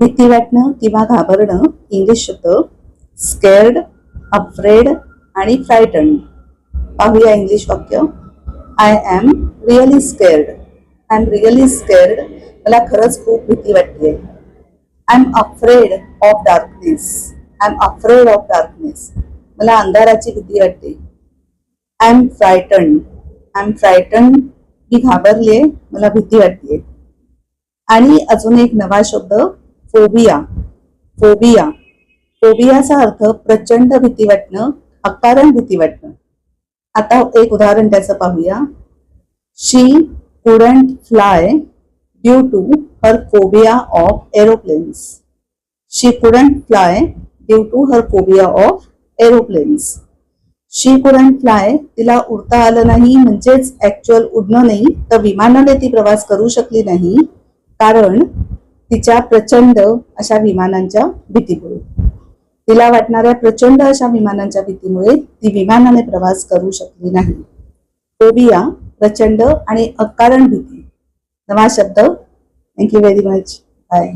भीती वाटणं किंवा घाबरणं इंग्लिश शब्द स्केर्ड अफ्रेड आणि फ्रायटन पाहूया इंग्लिश वाक्य. I am really scared I am really scared मला खरंच खूप भीती वाटते I am afraid of darkness I am afraid of darkness मला अंधाराची भीती वाटते. I am frighten I am frighten मी घाबरले मला भीती वाटते आणि अजून एक नवा शब्द फोबिया फोबिया. फोबियाचा अर्थ प्रचंड भीती वाटणं अकारण भीती वाटणं आता एक उदाहरण त्याचं पाहूया. She couldn't fly due to her phobia of aeroplanes she couldn't fly due to her phobia of aeroplanes she couldn't fly तिला उडता आलं नाही म्हणजेच ऍक्च्युअल उडणं नाही तर विमानाने ती प्रवास करू शकली नाही. कारण तिच्या प्रचंड अशा विमानांच्या भीतीमुळे. तिला वाटणाऱ्या प्रचंड अशा विमानांच्या भीतीमुळे ती विमानाने प्रवास करू शकली नाही. फोबिया प्रचंड आणि अकारण भीती. नवा शब्द. Thank you very much bye